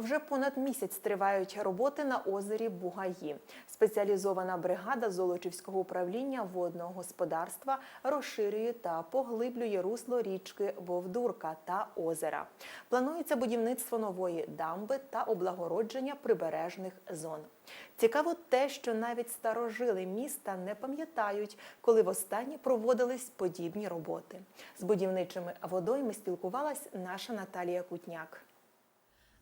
Вже понад місяць тривають роботи на озері Бугаї. Спеціалізована бригада Золочівського управління водного господарства розширює та поглиблює русло річки Вовдурка та озера. Планується будівництво нової дамби та облагородження прибережних зон. Цікаво те, що навіть старожили міста не пам'ятають, коли востаннє проводились подібні роботи. З будівничими водойми спілкувалась наша Наталія Кутняк.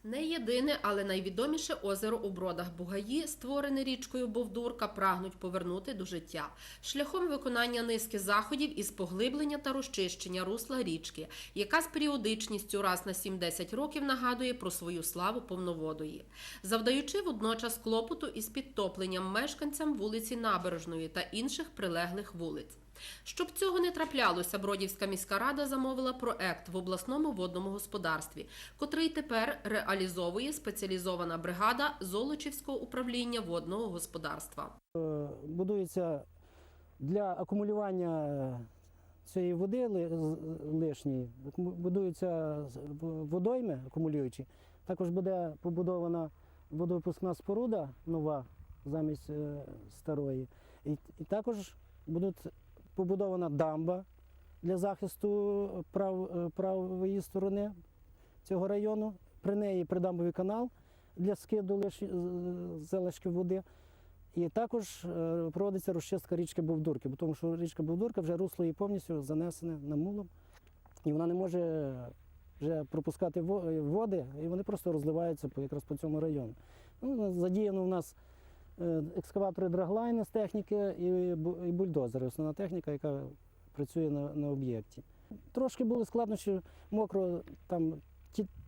Не єдине, але найвідоміше озеро у бродах. Бугаї, створене річкою Бовдурка, прагнуть повернути до життя. Шляхом виконання низки заходів із поглиблення та розчищення русла річки, яка з періодичністю раз на 7-10 років нагадує про свою славу повноводої, завдаючи водночас клопоту із підтопленням мешканцям вулиці Набережної та інших прилеглих вулиць. Щоб цього не траплялося, Бродівська міська рада замовила проект в обласному водному господарстві, котрий тепер реалізовує спеціалізована бригада Золочівського управління водного господарства. будується для акумулювання цієї води лишньої, будуються водойми акумулюючі. Також буде побудована водовипускна споруда нова замість е, старої. І, також буде побудована дамба для захисту прав, е, правої сторони цього району. При неї придамбовий канал для скиду лиш- залишків води. І також е, проводиться розчистка річки Бовдурки, бо тому що річка Бовдурка вже русло її повністю занесене намулом, і вона не може вже пропускати е, води, і вони просто розливаються якраз по цьому району. Ну, задіяно у нас е, екскаватори драглайни з техніки і, бульдозери, основна техніка, яка працює на, на об'єкті. Трошки були складнощі, мокро, там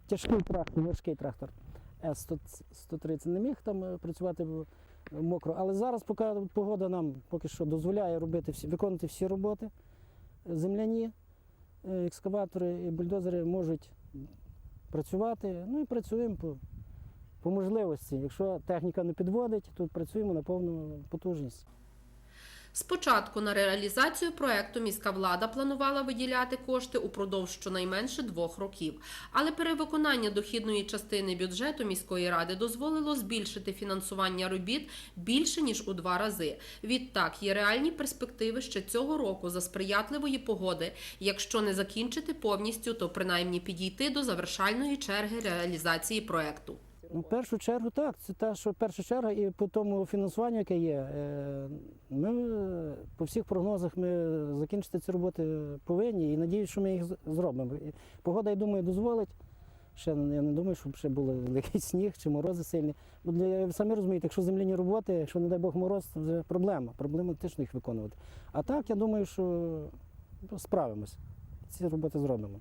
тяжкий трактор, важкий трактор С-130 не міг там е, працювати мокро. Але зараз, поки погода нам поки що дозволяє робити всі, виконувати всі роботи, земляні е, екскаватори і бульдозери можуть працювати. Ну і працюємо по, по можливості. Якщо техніка не підводить, то працюємо на повну потужність. Спочатку на реалізацію проекту міська влада планувала виділяти кошти упродовж щонайменше двох років, але перевиконання дохідної частини бюджету міської ради дозволило збільшити фінансування робіт більше ніж у два рази. Відтак є реальні перспективи ще цього року за сприятливої погоди. Якщо не закінчити повністю, то принаймні підійти до завершальної черги реалізації проекту. Ну, в першу чергу так, це те, що перша черга, і по тому фінансуванню, яке є, е, ми по всіх прогнозах ми закінчити ці роботи повинні і надіюсь, що ми їх зробимо. Погода, я думаю, дозволить. Ще я не думаю, щоб ще були великий сніг чи морози сильні. Бо для самі розумієте, якщо земляні роботи, якщо не дай Бог мороз, це вже проблема. Проблематично їх виконувати. А так, я думаю, що справимось. Ці роботи зробимо.